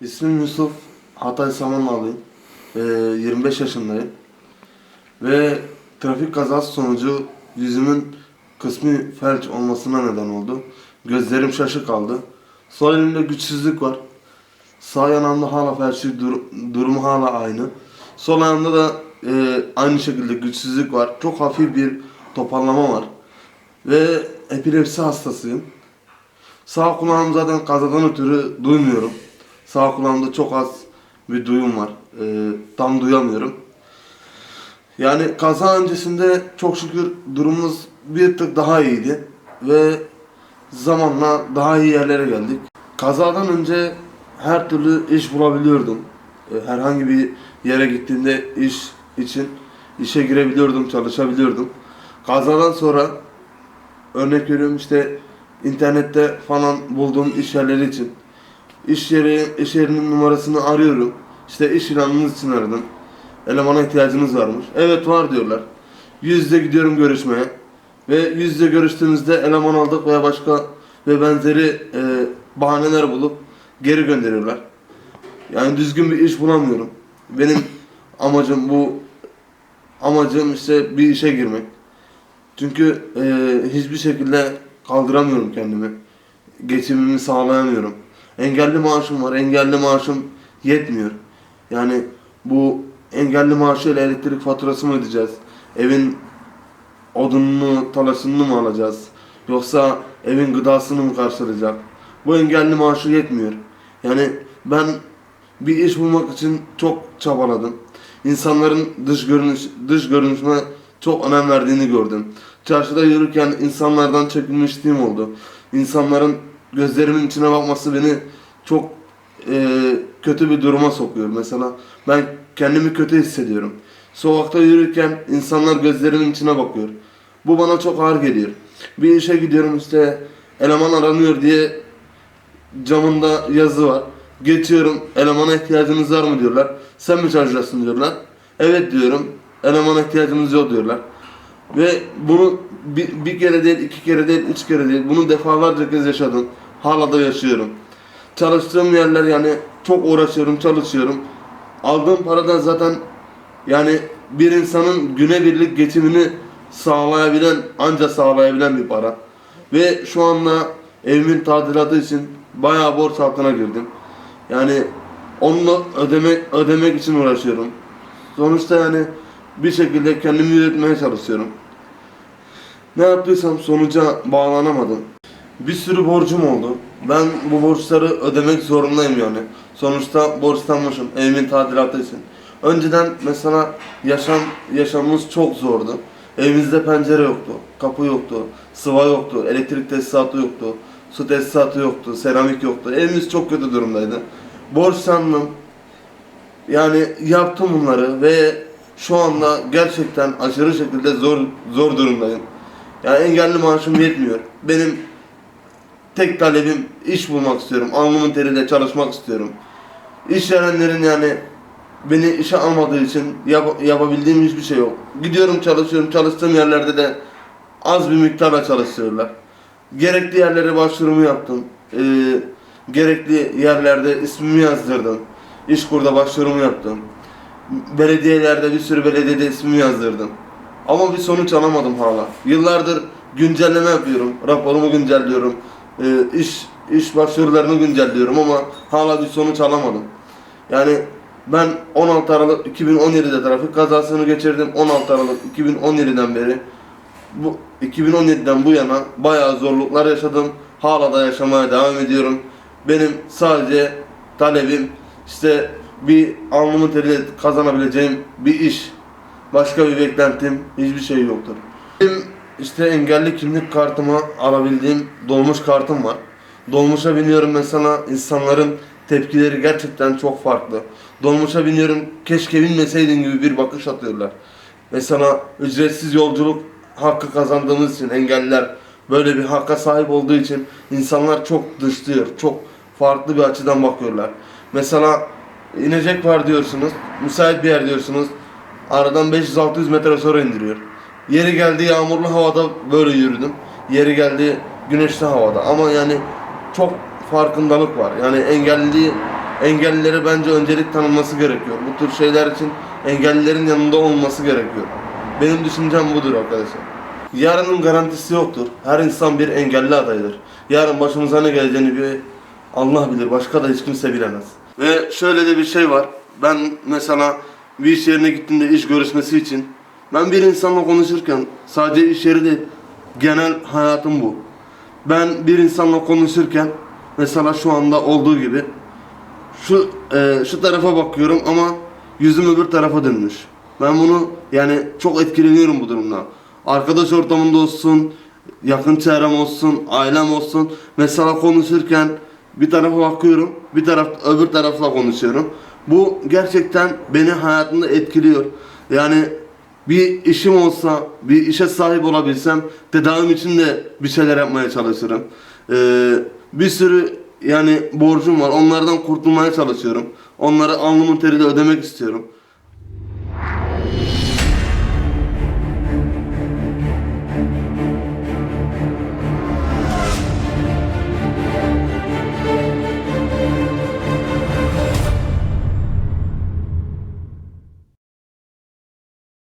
İsmim Yusuf, Hatay Samanlıyım. Ee, 25 yaşındayım. Ve trafik kazası sonucu yüzümün kısmi felç olmasına neden oldu. Gözlerim şaşı kaldı. Sol elimde güçsüzlük var. Sağ yanağımda hala felçli dur- durumu hala aynı. Sol ayağımda da e, aynı şekilde güçsüzlük var. Çok hafif bir toparlama var. Ve epilepsi hastasıyım. Sağ kulağım zaten kazadan ötürü duymuyorum. Sağ kulağımda çok az bir duyum var. Ee, tam duyamıyorum. Yani kaza öncesinde çok şükür durumumuz bir tık daha iyiydi. Ve zamanla daha iyi yerlere geldik. Kazadan önce her türlü iş bulabiliyordum. Ee, Herhangi bir yere gittiğimde iş için işe girebiliyordum, çalışabiliyordum. Kazadan sonra örnek veriyorum işte internette falan bulduğum iş yerleri için iş yeri iş yerinin numarasını arıyorum. İşte iş ilanınız için aradım. Elemana ihtiyacınız varmış. Evet var diyorlar. Yüzde gidiyorum görüşmeye. Ve yüzde görüştüğümüzde eleman aldık veya başka ve benzeri e, bahaneler bulup geri gönderiyorlar. Yani düzgün bir iş bulamıyorum. Benim amacım bu amacım işte bir işe girmek. Çünkü e, hiçbir şekilde kaldıramıyorum kendimi. Geçimimi sağlayamıyorum. Engelli maaşım var. Engelli maaşım yetmiyor. Yani bu engelli maaşıyla elektrik faturası mı ödeyeceğiz? Evin odununu, talasını mı alacağız? Yoksa evin gıdasını mı karşılayacak? Bu engelli maaşı yetmiyor. Yani ben bir iş bulmak için çok çabaladım. İnsanların dış görünüş dış görünüşüne çok önem verdiğini gördüm. Çarşıda yürürken insanlardan çekilmişliğim oldu. İnsanların gözlerimin içine bakması beni çok e, kötü bir duruma sokuyor. Mesela ben kendimi kötü hissediyorum. Sokakta yürürken insanlar gözlerimin içine bakıyor. Bu bana çok ağır geliyor. Bir işe gidiyorum işte eleman aranıyor diye camında yazı var. Geçiyorum elemana ihtiyacınız var mı diyorlar. Sen mi çalışacaksın diyorlar. Evet diyorum. Elemana ihtiyacımız yok diyorlar. Ve bunu bir, bir kere değil, iki kere değil, üç kere değil. Bunu defalarca kez yaşadım. Hala da yaşıyorum. Çalıştığım yerler yani çok uğraşıyorum, çalışıyorum. Aldığım paradan zaten yani bir insanın güne birlik geçimini sağlayabilen, anca sağlayabilen bir para. Ve şu anda evimin tadilatı için bayağı borç altına girdim. Yani onu ödemek ödemek için uğraşıyorum. Sonuçta yani bir şekilde kendimi yürütmeye çalışıyorum. Ne yaptıysam sonuca bağlanamadım. Bir sürü borcum oldu. Ben bu borçları ödemek zorundayım yani. Sonuçta borçlanmışım evimin tadilatı için. Önceden mesela yaşam yaşamımız çok zordu. Evimizde pencere yoktu, kapı yoktu, sıva yoktu, elektrik tesisatı yoktu, su tesisatı yoktu, seramik yoktu. Evimiz çok kötü durumdaydı. Borçlandım. Yani yaptım bunları ve şu anda gerçekten aşırı şekilde zor zor durumdayım. Yani engelli maaşım yetmiyor. Benim tek talebim iş bulmak istiyorum. Alnımın teriyle çalışmak istiyorum. İşverenlerin yani beni işe almadığı için yap- yapabildiğim hiçbir şey yok. Gidiyorum çalışıyorum. Çalıştığım yerlerde de az bir miktarla çalıştırıyorlar. Gerekli yerlere başvurumu yaptım. Ee, gerekli yerlerde ismimi yazdırdım. İşkurda başvurumu yaptım. Belediyelerde bir sürü belediyede ismimi yazdırdım. Ama bir sonuç alamadım hala. Yıllardır güncelleme yapıyorum. Raporumu güncelliyorum. Ee, iş iş başvurularını güncelliyorum ama hala bir sonuç alamadım. Yani ben 16 Aralık 2017'de trafik kazasını geçirdim. 16 Aralık 2017'den beri bu 2017'den bu yana bayağı zorluklar yaşadım. Hala da yaşamaya devam ediyorum. Benim sadece talebim işte bir alnımın teriyle kazanabileceğim bir iş. Başka bir beklentim hiçbir şey yoktur. Benim işte engelli kimlik kartımı alabildiğim dolmuş kartım var. Dolmuşa biniyorum mesela insanların tepkileri gerçekten çok farklı. Dolmuşa biniyorum keşke binmeseydin gibi bir bakış atıyorlar. Mesela ücretsiz yolculuk hakkı kazandığımız için engelliler böyle bir hakka sahip olduğu için insanlar çok dışlıyor. Çok farklı bir açıdan bakıyorlar. Mesela inecek var diyorsunuz, müsait bir yer diyorsunuz. Aradan 500-600 metre sonra indiriyor. Yeri geldi yağmurlu havada böyle yürüdüm. Yeri geldi güneşli havada. Ama yani çok farkındalık var. Yani engelli engellilere bence öncelik tanınması gerekiyor. Bu tür şeyler için engellilerin yanında olması gerekiyor. Benim düşüncem budur arkadaşlar. Yarının garantisi yoktur. Her insan bir engelli adaydır. Yarın başımıza ne geleceğini bir Allah bilir. Başka da hiç kimse bilemez. Ve şöyle de bir şey var. Ben mesela bir iş yerine gittiğimde iş görüşmesi için ben bir insanla konuşurken sadece iş yeri değil genel hayatım bu. Ben bir insanla konuşurken mesela şu anda olduğu gibi şu e, şu tarafa bakıyorum ama yüzüm öbür tarafa dönmüş. Ben bunu yani çok etkileniyorum bu durumda. Arkadaş ortamında olsun, yakın çevrem olsun, ailem olsun. Mesela konuşurken bir tarafa bakıyorum, bir taraf öbür tarafla konuşuyorum. Bu gerçekten beni hayatımda etkiliyor. Yani bir işim olsa, bir işe sahip olabilsem tedavim için de bir şeyler yapmaya çalışırım. Ee, bir sürü yani borcum var. Onlardan kurtulmaya çalışıyorum. Onları alnımın teriyle ödemek istiyorum.